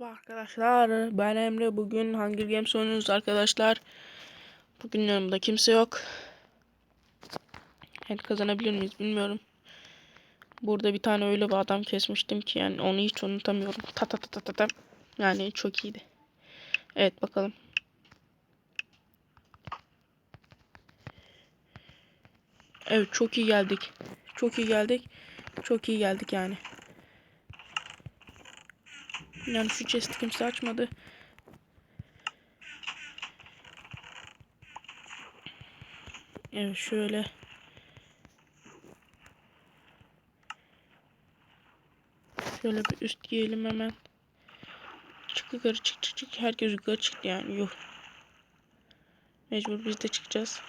Merhaba arkadaşlar. Ben Emre. Bugün Hunger Games oynuyoruz arkadaşlar. Bugün yanımda kimse yok. Evet kazanabilir miyiz bilmiyorum. Burada bir tane öyle bir adam kesmiştim ki yani onu hiç unutamıyorum. Ta ta ta ta ta ta. Yani çok iyiydi. Evet bakalım. Evet çok iyi geldik. Çok iyi geldik. Çok iyi geldik yani. Yani şu chest'i kimse açmadı. Evet şöyle. Şöyle bir üst giyelim hemen. Çık yukarı çık çık çık. Herkes yukarı çıktı yani. Yuh. Mecbur biz de çıkacağız.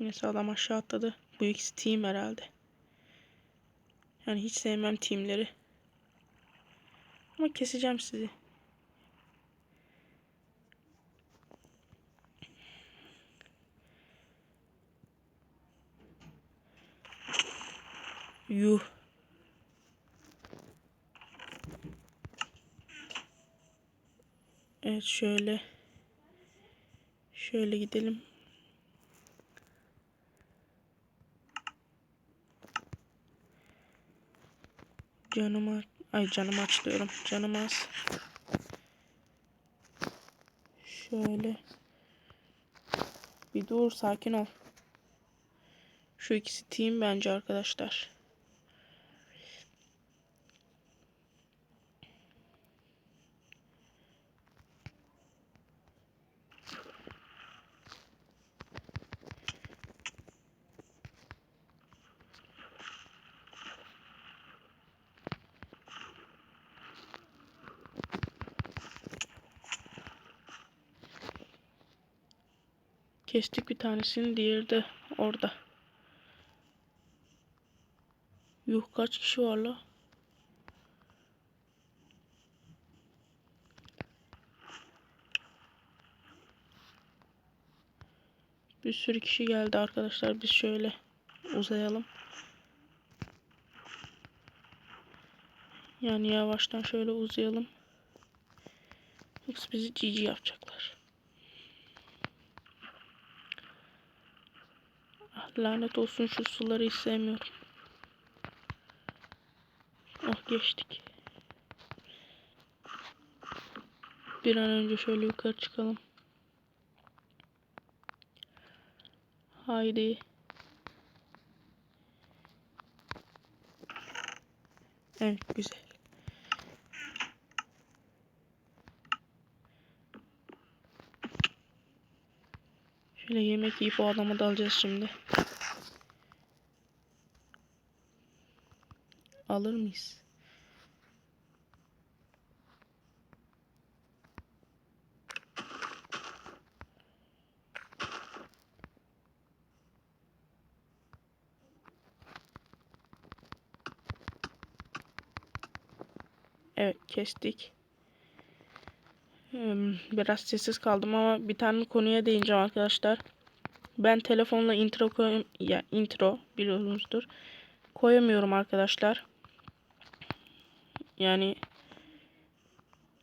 Neyse adam aşağı atladı. Bu ikisi team herhalde. Yani hiç sevmem teamleri. Ama keseceğim sizi. Yuh. Evet şöyle. Şöyle gidelim. Canıma ay canım aç diyorum. Canım az. Şöyle. Bir dur sakin ol. Şu ikisi team bence arkadaşlar. Kestik bir tanesini, diğeri de orada. Yuh kaç kişi var la? Bir sürü kişi geldi arkadaşlar. Biz şöyle uzayalım. Yani yavaştan şöyle uzayalım. Yoksa bizi GG yapacaklar. Lanet olsun şu suları hiç sevmiyorum. Ah geçtik. Bir an önce şöyle yukarı çıkalım. Haydi. Evet güzel. Şöyle yemek yiyip o adama dalacağız şimdi. Alır mıyız? Evet kestik. Hmm, Biraz sessiz kaldım ama bir tane konuya değineceğim arkadaşlar. Ben telefonla intro koyam ya intro biliyorsunuzdur. Koyamıyorum arkadaşlar. Yani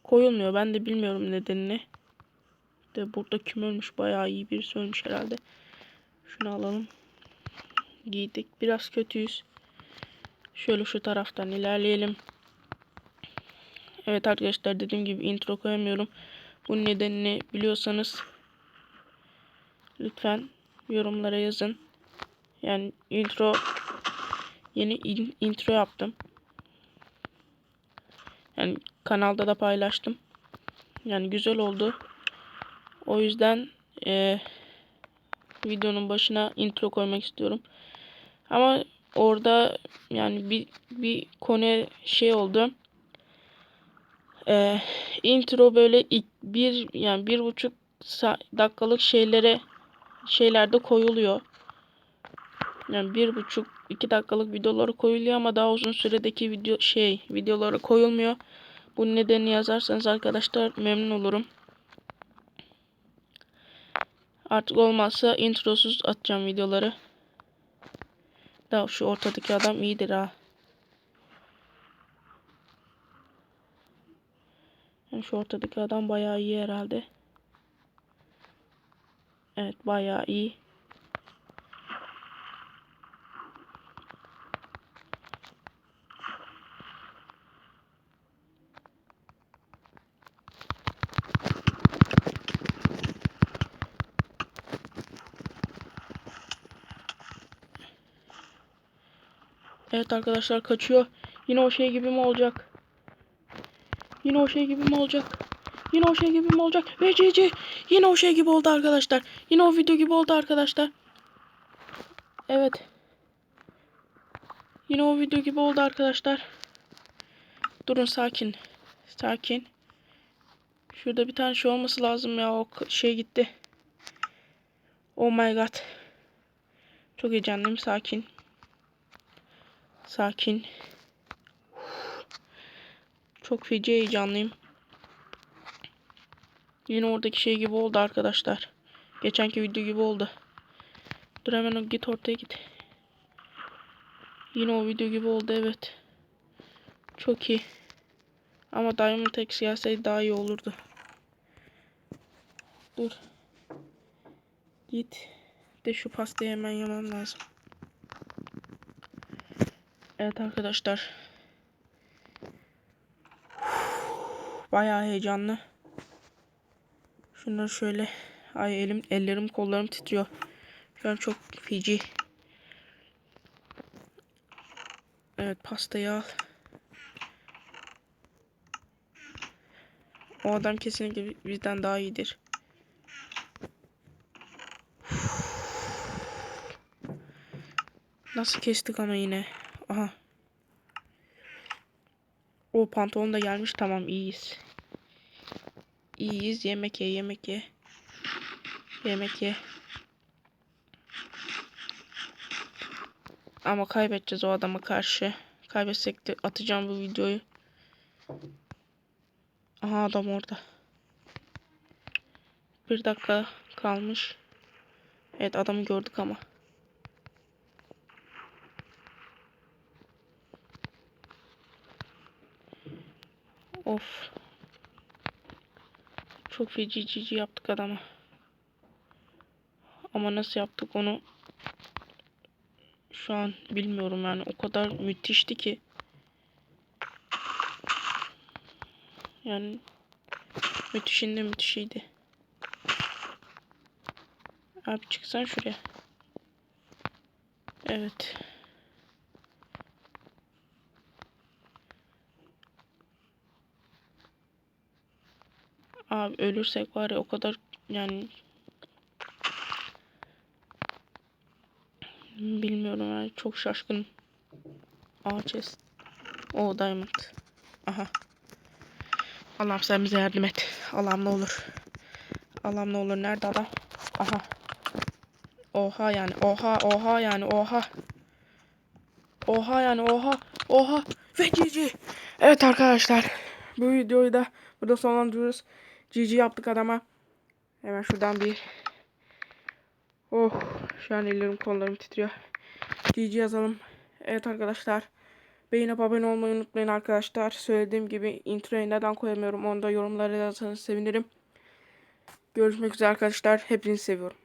koyulmuyor. Ben de bilmiyorum nedenini. De burada kim ölmüş? Bayağı iyi birisi ölmüş herhalde. Şunu alalım. Giydik. Biraz kötüyüz. Şöyle şu taraftan ilerleyelim. Evet arkadaşlar dediğim gibi intro koyamıyorum. Bunun nedenini biliyorsanız lütfen yorumlara yazın. Yani intro yeni in, intro yaptım. Yani kanalda da paylaştım. Yani güzel oldu. O yüzden e, videonun başına intro koymak istiyorum. Ama orada yani bir bir konu şey oldu. E, intro böyle ilk bir yani bir buçuk dakikalık şeylere şeylerde koyuluyor. Yani bir buçuk 2 dakikalık videoları koyuluyor ama daha uzun süredeki video şey videoları koyulmuyor. Bu nedeni yazarsanız arkadaşlar memnun olurum. Artık olmazsa introsuz atacağım videoları. Daha şu ortadaki adam iyidir ha. Şu ortadaki adam bayağı iyi herhalde. Evet bayağı iyi. Evet arkadaşlar kaçıyor. Yine o şey gibi mi olacak? Yine o şey gibi mi olacak? Yine o şey gibi mi olacak? Ve. Yine o şey gibi oldu arkadaşlar. Yine o video gibi oldu arkadaşlar. Evet. Yine o video gibi oldu arkadaşlar. Durun sakin. Sakin. Şurada bir tane şey olması lazım ya. O şey gitti. Oh my god. Çok heyecanlıyım. Sakin. Sakin. Çok feci heyecanlıyım. Yine oradaki şey gibi oldu arkadaşlar. Geçenki video gibi oldu. Dur hemen git ortaya git. Yine o video gibi oldu evet. Çok iyi. Ama Diamond X gelseydi daha iyi olurdu. Dur. Git. De şu pastayı hemen yemem lazım. Evet arkadaşlar. Bayağı heyecanlı. Şunları şöyle. Ay elim, ellerim, kollarım titriyor. Şu an çok feci. Evet pastayı al. O adam kesinlikle bizden daha iyidir. Nasıl kestik ama yine. Aha. O pantolon da gelmiş. Tamam iyiyiz. İyiyiz. Yemek ye, yemek ye. Yemek ye. Ama kaybedeceğiz o adama karşı. Kaybetsek de atacağım bu videoyu. Aha adam orada. Bir dakika kalmış. Evet adamı gördük ama. Of. Çok feci cici yaptık adama. Ama nasıl yaptık onu şu an bilmiyorum yani o kadar müthişti ki. Yani müthişin de müthişiydi. Abi çıksan şuraya. Evet. Abi ölürsek var ya o kadar yani bilmiyorum yani çok şaşkın. Chest. O diamond. Aha. Allah'ım sen bize yardım et. Allah'ım ne olur. Allah'ım ne olur nerede adam? Aha. Oha yani oha oha yani oha. Oha yani oha oha ve GG. Evet arkadaşlar bu videoyu da burada sonlandırıyoruz. GG yaptık adama. Hemen şuradan bir Oh şu an ellerim kollarım titriyor. GG yazalım. Evet arkadaşlar. Beğenip abone olmayı unutmayın arkadaşlar. Söylediğim gibi introyu neden koyamıyorum onu da yorumlara yazarsanız sevinirim. Görüşmek üzere arkadaşlar. Hepinizi seviyorum.